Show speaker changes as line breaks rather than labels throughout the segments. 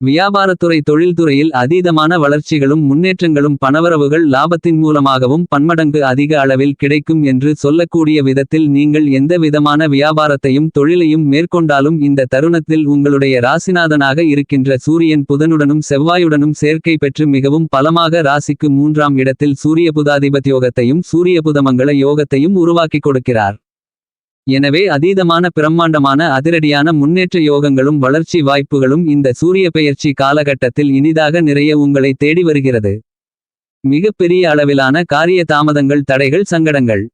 வியாபாரத்துறை தொழில்துறையில் அதீதமான வளர்ச்சிகளும் முன்னேற்றங்களும் பணவரவுகள் லாபத்தின் மூலமாகவும் பன்மடங்கு அதிக அளவில் கிடைக்கும் என்று சொல்லக்கூடிய விதத்தில் நீங்கள் எந்த விதமான வியாபாரத்தையும் தொழிலையும் மேற்கொண்டாலும் இந்த தருணத்தில் உங்களுடைய ராசிநாதனாக இருக்கின்ற சூரியன் புதனுடனும் செவ்வாயுடனும் சேர்க்கை பெற்று மிகவும் பலமாக ராசிக்கு மூன்றாம் இடத்தில் சூரிய புதாதிபத் யோகத்தையும் சூரிய புதமங்கள யோகத்தையும் உருவாக்கிக் கொடுக்கிறார். எனவே அதீதமான பிரம்மாண்டமான அதிரடியான முன்னேற்ற யோகங்களும் வளர்ச்சி வாய்ப்புகளும் இந்த சூரிய பெயர்ச்சி காலகட்டத்தில் இனிதாக நிறைய உங்களை தேடி வருகிறது. மிகப்பெரிய அளவிலான காரிய தாமதங்கள் தடைகள் சங்கடங்கள்.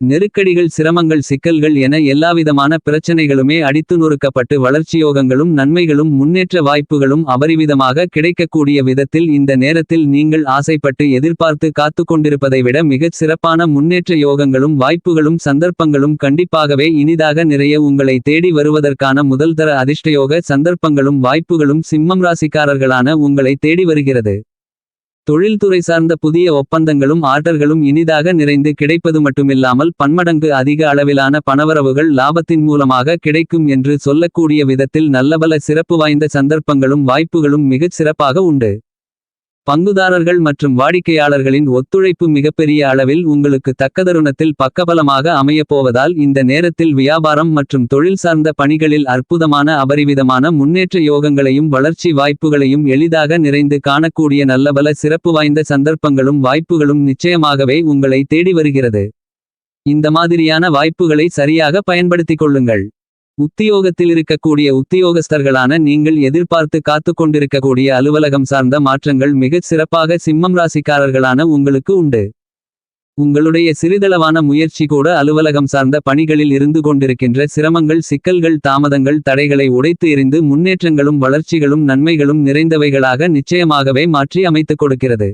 நெருக்கடிகள் சிரமங்கள் சிக்கல்கள் என எல்லாவிதமான பிரச்சனைகளுமே அடித்து நொறுக்கப்பட்டு வளர்ச்சியோகங்களும் நன்மைகளும் முன்னேற்ற வாய்ப்புகளும் அபரிவிதமாக கிடைக்கக்கூடிய விதத்தில் இந்த நேரத்தில் நீங்கள் ஆசைப்பட்டு எதிர்பார்த்து காத்து கொண்டிருப்பதை விட மிகச் சிறப்பான முன்னேற்ற யோகங்களும் வாய்ப்புகளும் சந்தர்ப்பங்களும் கண்டிப்பாகவே இனிதாக நிறைய உங்களை தேடி வருவதற்கான முதல்தர அதிர்ஷ்டயோக சந்தர்ப்பங்களும் வாய்ப்புகளும் சிம்மம் ராசிக்காரர்களான உங்களை தேடி வருகிறது. தொழில்துறை சார்ந்த புதிய ஒப்பந்தங்களும் ஆர்டர்களும் இனிதாக நிறைந்து கிடைப்பது மட்டுமில்லாமல் பன்மடங்கு அதிக அளவிலான பணவரவுகள் லாபத்தின் மூலமாக கிடைக்கும் என்று சொல்லக்கூடிய விதத்தில் நல்லபல சிறப்பு வாய்ந்த சந்தர்ப்பங்களும் வாய்ப்புகளும் மிகச் சிறப்பாக உண்டு. பங்குதாரர்கள் மற்றும் வாடிக்கையாளர்களின் ஒத்துழைப்பு மிகப்பெரிய அளவில் உங்களுக்கு தக்கதருணத்தில் பக்கபலமாக அமையப்போவதால் இந்த நேரத்தில் வியாபாரம் மற்றும் தொழில் சார்ந்த பணிகளில் அற்புதமான அபரிவிதமான முன்னேற்ற யோகங்களையும் வளர்ச்சி வாய்ப்புகளையும் எளிதாக நிறைந்து காணக்கூடிய நல்லபல சிறப்பு வாய்ந்த சந்தர்ப்பங்களும் வாய்ப்புகளும் நிச்சயமாகவே உங்களை தேடி வருகிறது. இந்த மாதிரியான வாய்ப்புகளை சரியாக பயன்படுத்திக் கொள்ளுங்கள். உத்தியோகத்தில் இருக்கக்கூடிய உத்தியோகஸ்தர்களான நீங்கள் எதிர்பார்த்து காத்து கொண்டிருக்கக்கூடிய அலுவலகம் சார்ந்த மாற்றங்கள் மிகச் சிறப்பாக சிம்மம் ராசிக்காரர்களான உங்களுக்கு உண்டு. உங்களுடைய சிறிதளவான முயற்சி கூட அலுவலகம் சார்ந்த பணிகளில் இருந்து கொண்டிருக்கின்ற சிரமங்கள் சிக்கல்கள் தாமதங்கள் தடைகளை உடைத்து எறிந்து முன்னேற்றங்களும் வளர்ச்சிகளும் நன்மைகளும் நிறைந்தவைகளாக நிச்சயமாகவே மாற்றி அமைத்துக் கொடுக்கிறது.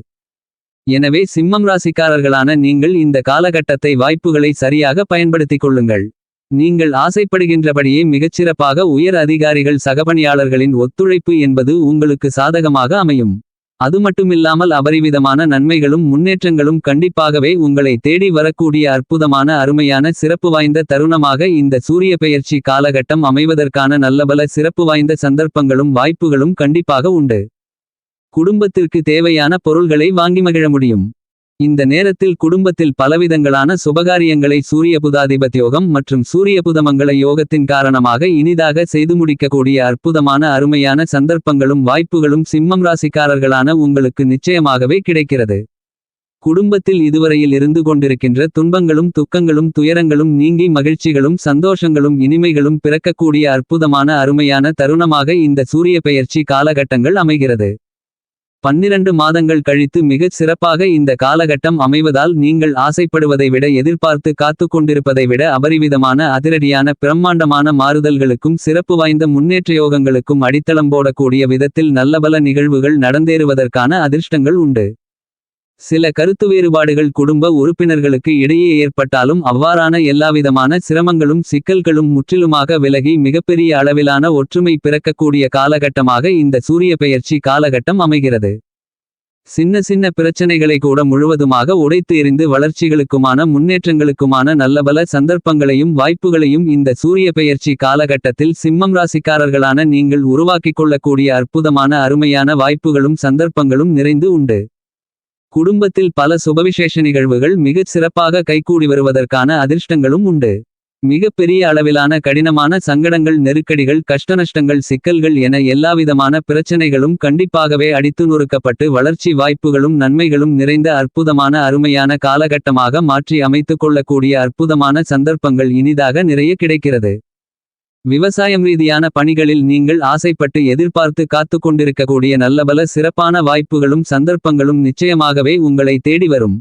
எனவே சிம்மம் ராசிக்காரர்களான நீங்கள் இந்த காலகட்டத்தை வாய்ப்புகளை சரியாக பயன்படுத்திக் கொள்ளுங்கள். நீங்கள் ஆசைப்படுகின்றபடியே மிகச்சிறப்பாக உயர் அதிகாரிகள் சகபணியாளர்களின் ஒத்துழைப்பு என்பது உங்களுக்கு சாதகமாக அமையும். அது மட்டுமில்லாமல் அபரிவிதமான நன்மைகளும் முன்னேற்றங்களும் கண்டிப்பாகவே உங்களை தேடி வரக்கூடிய அற்புதமான அருமையான சிறப்பு வாய்ந்த தருணமாக இந்த சூரிய பெயர்ச்சி காலகட்டம் அமைவதற்கான நல்லபல சிறப்பு வாய்ந்த சந்தர்ப்பங்களும் வாய்ப்புகளும் கண்டிப்பாக உண்டு. குடும்பத்திற்கு தேவையான பொருள்களை வாங்கி மகிழ முடியும். இந்த நேரத்தில் குடும்பத்தில் பலவிதங்களான சுபகாரியங்களை சூரிய புதாதிபத்யோகம் மற்றும் சூரிய புதமங்கள யோகத்தின் காரணமாக இனிதாக செய்து முடிக்கக்கூடிய அற்புதமான அருமையான சந்தர்ப்பங்களும் வாய்ப்புகளும் சிம்மம் ராசிக்காரர்களான உங்களுக்கு நிச்சயமாகவே கிடைக்கிறது. குடும்பத்தில் இதுவரையில் இருந்து கொண்டிருக்கின்ற துன்பங்களும் துக்கங்களும் துயரங்களும் நீங்கி மகிழ்ச்சிகளும் சந்தோஷங்களும் இனிமைகளும் பிறக்கக்கூடிய அற்புதமான அருமையான தருணமாக இந்த சூரிய பெயர்ச்சி காலகட்டங்கள் அமைகிறது. பன்னிரண்டு மாதங்கள் கழித்து மிகச் சிறப்பாக இந்த காலகட்டம் அமைவதால் நீங்கள் ஆசைப்படுவதை விட எதிர்பார்த்து காத்து கொண்டிருப்பதை விட அபரிவிதமான அதிரடியான பிரம்மாண்டமான மாறுதல்களுக்கும் சிறப்பு வாய்ந்த முன்னேற்றயோகங்களுக்கும் அடித்தளம் போடக்கூடிய விதத்தில் நல்லபல நிகழ்வுகள் நடந்தேறுவதற்கான அதிர்ஷ்டங்கள் உண்டு. சில கருத்து வேறுபாடுகள் குடும்ப உறுப்பினர்களுக்கு இடையே ஏற்பட்டாலும் அவ்வாறான எல்லாவிதமான சிரமங்களும் சிக்கல்களும் முற்றிலுமாக விலகி மிகப்பெரிய அளவிலான ஒற்றுமை பிறக்கக்கூடிய காலகட்டமாக இந்த சூரிய பெயர்ச்சி காலகட்டம் அமைகிறது. சின்ன சின்ன பிரச்சனைகளை கூட முழுவதுமாக உடைத்து எறிந்து வளர்ச்சிகளுக்குமான முன்னேற்றங்களுக்குமான நல்லபல சந்தர்ப்பங்களையும் வாய்ப்புகளையும் இந்த சூரிய பெயர்ச்சி காலகட்டத்தில் சிம்மம் ராசிக்காரர்களான நீங்கள் உருவாக்கிக் கொள்ளக்கூடிய அற்புதமான அருமையான வாய்ப்புகளும் சந்தர்ப்பங்களும் நிறைந்து உண்டு. குடும்பத்தில் பல சுபவிசேஷ நிகழ்வுகள் மிகச் சிறப்பாக கைகூடி வருவதற்கான அதிர்ஷ்டங்களும் உண்டு. மிகப்பெரிய அளவிலான கடினமான சங்கடங்கள் நெருக்கடிகள் கஷ்டநஷ்டங்கள் சிக்கல்கள் என எல்லாவிதமான பிரச்சனைகளும் கண்டிப்பாகவே அடித்து நொறுக்கப்பட்டு வளர்ச்சி வாய்ப்புகளும் நன்மைகளும் நிறைந்த அற்புதமான அருமையான காலகட்டமாக மாற்றி அமைத்துக் கொள்ளக்கூடிய அற்புதமான சந்தர்ப்பங்கள் இனிதாக நிறைய கிடைக்கிறது. விவசாயம் ரீதியான பணிகளில் நீங்கள் ஆசைப்பட்டு எதிர்பார்த்து காத்து கொண்டிருக்கக்கூடிய நல்லபல சிறப்பான வாய்ப்புகளும் சந்தர்ப்பங்களும் நிச்சயமாகவே உங்களை தேடி வரும்.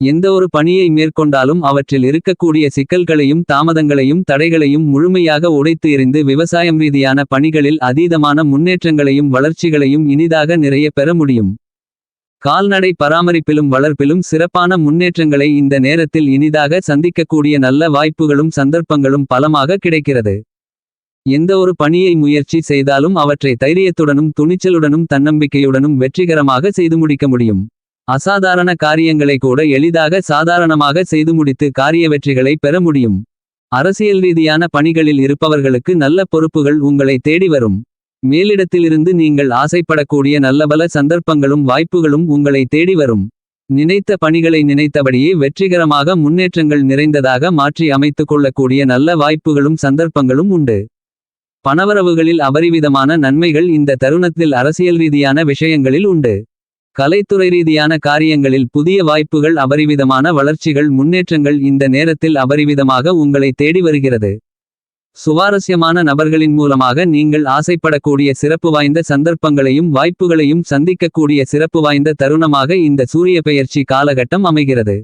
எந்த ஒரு பணியை மேற்கொண்டாலும் அவற்றில் இருக்கக்கூடிய சிக்கல்களையும் தாமதங்களையும் தடைகளையும் முழுமையாக உடைத்து எறிந்து விவசாயம் ரீதியான பணிகளில் அதீதமான முன்னேற்றங்களையும் வளர்ச்சிகளையும் இனிதாக நிறைய பெற முடியும். கால்நடை பராமரிப்பிலும் வளர்ப்பிலும் சிறப்பான முன்னேற்றங்களை இந்த நேரத்தில் இனிதாக சந்திக்கக்கூடிய நல்ல வாய்ப்புகளும் சந்தர்ப்பங்களும் பலமாக கிடைக்கிறது. எந்த ஒரு பணியை முயற்சி செய்தாலும் அவற்றை தைரியத்துடனும் துணிச்சலுடனும் தன்னம்பிக்கையுடனும் வெற்றிகரமாக செய்து முடிக்க முடியும். அசாதாரண காரியங்களை கூட எளிதாக சாதாரணமாக செய்து முடித்து காரிய வெற்றிகளை பெற முடியும். அரசியல் ரீதியான பணிகளில் இருப்பவர்களுக்கு நல்ல பொறுப்புகள் உங்களை தேடி வரும். மேலிடத்திலிருந்து நீங்கள் ஆசைப்படக்கூடிய நல்லபல சந்தர்ப்பங்களும் வாய்ப்புகளும் உங்களை தேடி வரும். நினைத்த பணிகளை நினைத்தபடியே வெற்றிகரமாக முன்னேற்றங்கள் நிறைந்ததாக மாற்றி அமைத்துக் கொள்ளக்கூடிய நல்ல வாய்ப்புகளும் சந்தர்ப்பங்களும் உண்டு. பணவரவுகளில் அபரிவிதமான நன்மைகள் இந்த தருணத்தில் அரசியல் ரீதியான விஷயங்களில் உண்டு. கலைத்துறை ரீதியான காரியங்களில் புதிய வாய்ப்புகள் அபரிவிதமான வளர்ச்சிகள் முன்னேற்றங்கள் இந்த நேரத்தில் அபரிவிதமாக உங்களை தேடி வருகிறது. சுவாரஸ்யமான நபர்களின் மூலமாக நீங்கள் ஆசைப்படக்கூடிய சிறப்பு வாய்ந்த சந்தர்ப்பங்களையும் வாய்ப்புகளையும் சந்திக்கக்கூடிய சிறப்பு வாய்ந்த தருணமாக இந்த சூரிய பெயர்ச்சி காலகட்டம் அமைகிறது.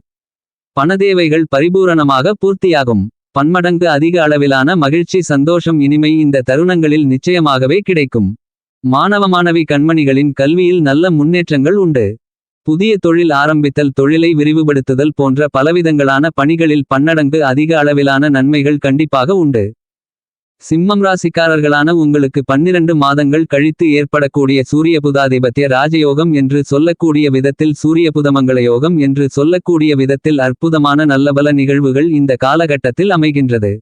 பணதேவைகள் பரிபூரணமாக பூர்த்தியாகும். பன்மடங்கு அதிக அளவிலான மகிழ்ச்சி சந்தோஷம் இனிமை இந்த தருணங்களில் நிச்சயமாகவே கிடைக்கும். மாணவ மாணவி கண்மணிகளின் கல்வியில் நல்ல முன்னேற்றங்கள் உண்டு. புதிய தொழில் ஆரம்பித்தல் தொழிலை விரிவுபடுத்துதல் போன்ற பலவிதங்களான பணிகளில் பன்னடங்கு அதிக அளவிலான நன்மைகள் கண்டிப்பாக உண்டு. சிம்மம் ராசிக்காரர்களான உங்களுக்கு பன்னிரண்டு மாதங்கள் கழித்து ஏற்படக்கூடிய சூரிய புதாதிபத்திய ராஜயோகம் என்று சொல்லக்கூடிய விதத்தில் சூரிய புதமங்கள யோகம் என்று சொல்லக்கூடிய விதத்தில் அற்புதமான நல்லபல நிகழ்வுகள் இந்த காலகட்டத்தில் அமைகின்றது.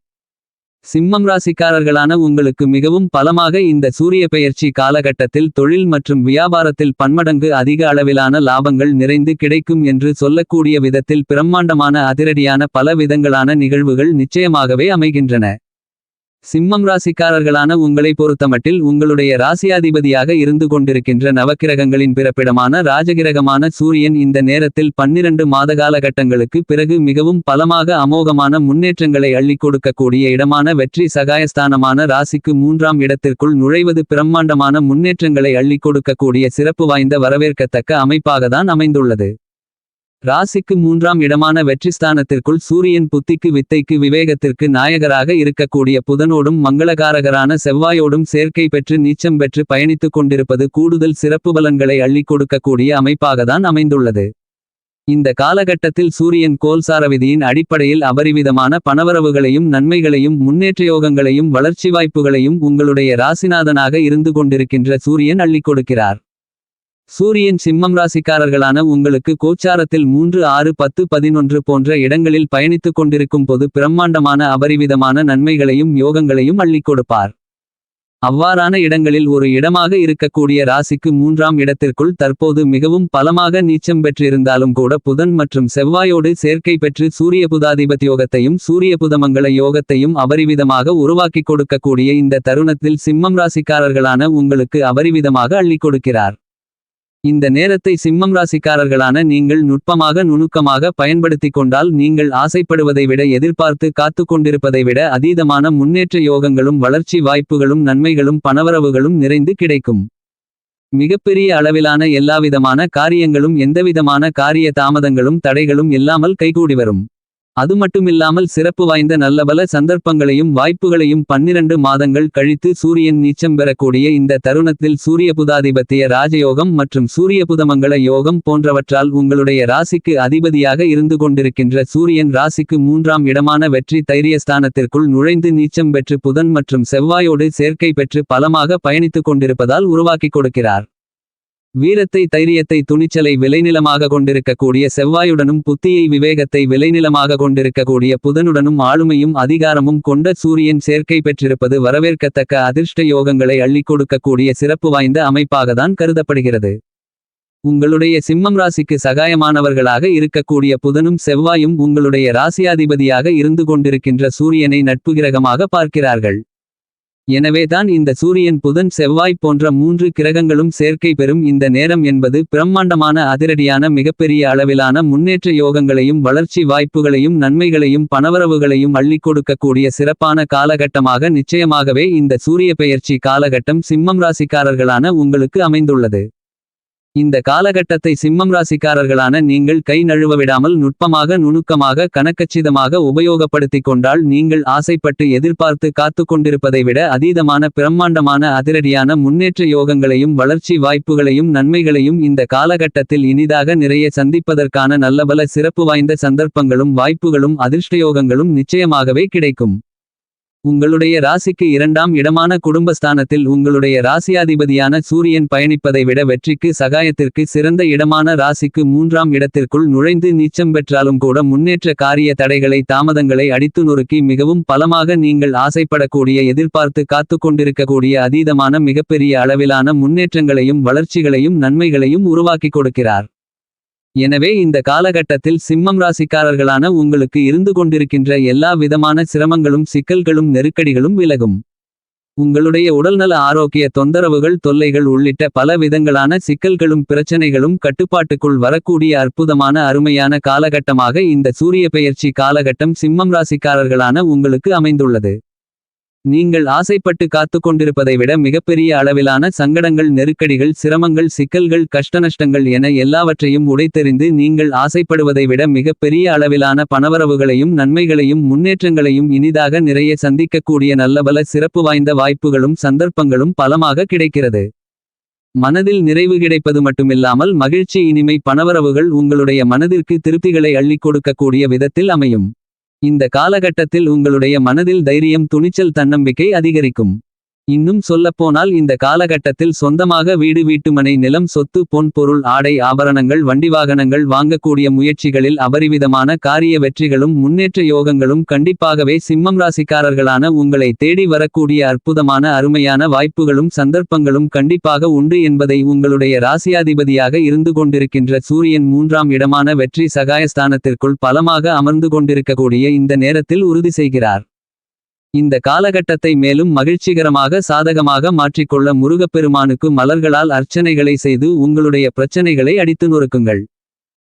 சிம்மம் ராசிக்காரர்களான உங்களுக்கு மிகவும் பலமாக இந்த சூரிய பெயர்ச்சி காலகட்டத்தில் தொழில் மற்றும் வியாபாரத்தில் பன்மடங்கு அதிக அளவிலான லாபங்கள் நிறைந்து கிடைக்கும் என்று சொல்லக்கூடிய விதத்தில் பிரம்மாண்டமான அதிரடியான பல விதங்களான நிகழ்வுகள் நிச்சயமாகவே அமைகின்றன. சிம்மம் ராசிக்காரர்களான உங்களை பொறுத்தமட்டில் உங்களுடைய ராசியாதிபதியாக இருந்து கொண்டிருக்கின்ற நவக்கிரகங்களின் பிறப்பிடமான ராஜகிரகமான சூரியன் இந்த நேரத்தில் பன்னிரண்டு மாதகால கட்டங்களுக்கு பிறகு மிகவும் பலமாக அமோகமான முன்னேற்றங்களை அள்ளி கொடுக்கக்கூடிய இடமான வெற்றி சகாயஸ்தானமான ராசிக்கு மூன்றாம் இடத்திற்குள் நுழைவது பிரம்மாண்டமான முன்னேற்றங்களை அள்ளி கொடுக்கக்கூடிய சிறப்பு வாய்ந்த வரவேற்கத்தக்க அமைப்பாகத்தான் அமைந்துள்ளது. ராசிக்கு மூன்றாம் இடமான வெற்றிஸ்தானத்திற்குள் சூரியன் புத்திக்கு வித்தைக்கு விவேகத்திற்கு நாயகராக இருக்கக்கூடிய புதனோடும் மங்களகாரகரான செவ்வாயோடும் சேர்க்கை பெற்று நீச்சம் பெற்று பயணித்துக் கொண்டிருப்பது கூடுதல் சிறப்பு பலன்களை அள்ளிக் கொடுக்கக்கூடிய அமைப்பாகத்தான் அமைந்துள்ளது. இந்த காலகட்டத்தில் சூரியன் கோல்சார விதியின் அடிப்படையில் அபரிவிதமான பணவரவுகளையும் நன்மைகளையும் முன்னேற்றயோகங்களையும் வளர்ச்சி வாய்ப்புகளையும் உங்களுடைய ராசிநாதனாக இருந்து கொண்டிருக்கின்ற சூரியன் அள்ளிக் கொடுக்கிறார். சூரியன் சிம்மம் ராசிக்காரர்களான உங்களுக்கு கோச்சாரத்தில் மூன்று ஆறு பத்து பதினொன்று போன்ற இடங்களில் பயணித்துக் கொண்டிருக்கும் போது பிரம்மாண்டமான அபரிவிதமான நன்மைகளையும் யோகங்களையும் அள்ளிக் கொடுப்பார். அவ்வாறான இடங்களில் ஒரு இடமாக இருக்கக்கூடிய ராசிக்கு மூன்றாம் இடத்திற்குள் தற்போது மிகவும் பலமாக நீச்சம் பெற்றிருந்தாலும் கூட புதன் மற்றும் செவ்வாயோடு சேர்க்கை பெற்று சூரிய புதாதிபத் யோகத்தையும் சூரிய புதமங்கள யோகத்தையும் அபரிவிதமாக உருவாக்கிக் கொடுக்கக்கூடிய இந்த தருணத்தில் சிம்மம் ராசிக்காரர்களான உங்களுக்கு அபரிவிதமாக அள்ளிக் கொடுக்கிறார். இந்த நேரத்தை சிம்மம் ராசிக்காரர்களான நீங்கள் நுட்பமாக நுணுக்கமாக பயன்படுத்திக் கொண்டால் நீங்கள் ஆசைப்படுவதை விட எதிர்பார்த்து காத்து கொண்டிருப்பதை விட அதீதமான முன்னேற்ற யோகங்களும் வளர்ச்சி வாய்ப்புகளும் நன்மைகளும் பணவரவுகளும் நிறைந்து கிடைக்கும். மிகப்பெரிய அளவிலான எல்லாவிதமான காரியங்களும் எந்தவிதமான காரிய தாமதங்களும் தடைகளும் இல்லாமல் கைகூடி வரும். அது மட்டுமில்லாமல் சிறப்பு வாய்ந்த நல்லபல சந்தர்ப்பங்களையும் வாய்ப்புகளையும் பன்னிரண்டு மாதங்கள் கழித்து சூரியன் நீச்சம் பெறக்கூடிய இந்த தருணத்தில் சூரிய புதாதிபத்திய ராஜயோகம் மற்றும் சூரிய புதமங்கள யோகம் போன்றவற்றால் உங்களுடைய ராசிக்கு அதிபதியாக இருந்து கொண்டிருக்கின்ற சூரியன் ராசிக்கு மூன்றாம் இடமான வெற்றி தைரியஸ்தானத்திற்குள் நுழைந்து நீச்சம் பெற்று புதன் மற்றும் செவ்வாயோடு சேர்க்கை பெற்று பலமாக பயணித்துக் கொண்டிருப்பதால் உருவாக்கிக் கொடுக்கிறார். வீரத்தை தைரியத்தை துணிச்சலை விளைநிலமாக கொண்டிருக்கக்கூடிய செவ்வாயுடனும் புத்தியை விவேகத்தை விளைநிலமாக கொண்டிருக்கக்கூடிய புதனுடனும் ஆளுமையும் அதிகாரமும் கொண்ட சூரியன் சேர்க்கை பெற்றிருப்பது வரவேற்கத்தக்க அதிர்ஷ்ட யோகங்களை அள்ளிக் கொடுக்கக்கூடிய சிறப்பு வாய்ந்த அமைப்பாகத்தான் கருதப்படுகிறது. உங்களுடைய சிம்மம் ராசிக்கு சகாயமானவர்களாக இருக்கக்கூடிய புதனும் செவ்வாயும் உங்களுடைய ராசியாதிபதியாக இருந்து கொண்டிருக்கின்ற சூரியனை நட்புகிரகமாக பார்க்கிறார்கள். எனவேதான் இந்த சூரியன் புதன் செவ்வாய் போன்ற மூன்று கிரகங்களும் சேர்க்கை பெறும் இந்த நேரம் என்பது பிரம்மாண்டமான அதிரடியான மிகப்பெரிய அளவிலான முன்னேற்ற யோகங்களையும் வளர்ச்சி வாய்ப்புகளையும் நன்மைகளையும் பணவரவுகளையும் அள்ளிக் கொடுக்கக்கூடிய சிறப்பான காலகட்டமாக நிச்சயமாகவே இந்த சூரிய பெயர்ச்சி காலகட்டம் சிம்மம் ராசிக்காரர்களான உங்களுக்கு அமைந்துள்ளது. இந்த காலகட்டத்தை சிம்மம் ராசிக்காரர்களான நீங்கள் கை நழுவ விடாமல் நுட்பமாக நுணுக்கமாக கணக்கச்சிதமாக உபயோகப்படுத்திக் கொண்டால் நீங்கள் ஆசைப்பட்டு எதிர்பார்த்து காத்து கொண்டிருப்பதை விட அதீதமான பிரம்மாண்டமான அதிரடியான முன்னேற்ற யோகங்களையும் வளர்ச்சி வாய்ப்புகளையும் நன்மைகளையும் இந்த காலகட்டத்தில் இனிதாக நிறைய சந்திப்பதற்கான நல்லபல சிறப்பு வாய்ந்த சந்தர்ப்பங்களும் வாய்ப்புகளும் அதிர்ஷ்டயோகங்களும் நிச்சயமாகவே கிடைக்கும். உங்களுடைய ராசிக்கு இரண்டாம் இடமான குடும்பஸ்தானத்தில் உங்களுடைய ராசியாதிபதியான சூரியன் பயணிப்பதை விட வெற்றிக்கு சகாயத்திற்கு சிறந்த இடமான ராசிக்கு மூன்றாம் இடத்திற்குள் நுழைந்து நீச்சம் பெற்றாலும் கூட முன்னேற்ற காரிய தடைகளை தாமதங்களை அடித்து நொறுக்கி மிகவும் பலமாக நீங்கள் ஆசைப்படக்கூடிய எதிர்பார்த்து காத்து கொண்டிருக்கக்கூடிய அதீதமான மிகப்பெரிய அளவிலான முன்னேற்றங்களையும் வளர்ச்சிகளையும் நன்மைகளையும் உருவாக்கி கொடுக்கிறார். எனவே இந்த காலகட்டத்தில் சிம்மம் ராசிக்காரர்களான உங்களுக்கு இருந்து கொண்டிருக்கின்ற எல்லா விதமான சிரமங்களும் சிக்கல்களும் நெருக்கடிகளும் விலகும். உங்களுடைய உடல்நல ஆரோக்கிய தொந்தரவுகள் தொல்லைகள் உள்ளிட்ட பல விதங்களான சிக்கல்களும் பிரச்சனைகளும் கட்டுப்பாட்டுக்குள் வரக்கூடிய அற்புதமான அருமையான காலகட்டமாக இந்த சூரிய பெயர்ச்சி காலகட்டம் சிம்மம் ராசிக்காரர்களான உங்களுக்கு அமைந்துள்ளது. நீங்கள் ஆசைப்பட்டு காத்து கொண்டிருப்பதை விட மிகப்பெரிய அளவிலான சங்கடங்கள் நெருக்கடிகள் சிரமங்கள் சிக்கல்கள் கஷ்டநஷ்டங்கள் என எல்லாவற்றையும் உடைத்தெறிந்து நீங்கள் ஆசைப்படுவதை விட மிகப்பெரிய அளவிலான பணவரவுகளையும் நன்மைகளையும் முன்னேற்றங்களையும் இனிதாக நிறைய சந்திக்கக்கூடிய நல்லபல சிறப்பு வாய்ந்த வாய்ப்புகளும் சந்தர்ப்பங்களும் பலமாக கிடைக்கிறது. மனதில் நிறைவு கிடைப்பது மட்டுமில்லாமல் மகிழ்ச்சி இனிமை பணவரவுகள் உங்களுடைய மனதிற்கு திருப்திகளை அள்ளிக் கொடுக்கக்கூடிய விதத்தில் அமையும். இந்த காலகட்டத்தில் உங்களுடைய மனதில் தைரியம் துணிச்சல் தன்னம்பிக்கை அதிகரிக்கும். இன்னும் சொல்லப்போனால் இந்த காலகட்டத்தில் சொந்தமாக வீடு வீட்டுமனை நிலம் சொத்து பொன் பொருள் ஆடை ஆபரணங்கள் வண்டி வாகனங்கள் வாங்கக்கூடிய முயற்சிகளில் அபரிவிதமான காரிய வெற்றிகளும் முன்னேற்ற யோகங்களும் கண்டிப்பாகவே சிம்மம் ராசிக்காரர்களான உங்களை தேடி வரக்கூடிய அற்புதமான அருமையான வாய்ப்புகளும் சந்தர்ப்பங்களும் கண்டிப்பாக உண்டு என்பதை உங்களுடைய ராசியாதிபதியாக இருந்து கொண்டிருக்கின்ற சூரியன் மூன்றாம் இடமான வெற்றி சகாயஸ்தானத்திற்குள் பலமாக அமர்ந்து கொண்டிருக்கக்கூடிய இந்த நேரத்தில் உறுதி செய்கிறார். இந்த காலகட்டத்தை மேலும் மகிழ்ச்சிகரமாக சாதகமாக மாற்றிக்கொள்ள முருகப்பெருமானுக்கு மலர்களால் அர்ச்சனைகளை செய்து உங்களுடைய பிரச்சனைகளை அடித்து நொறுக்குங்கள்.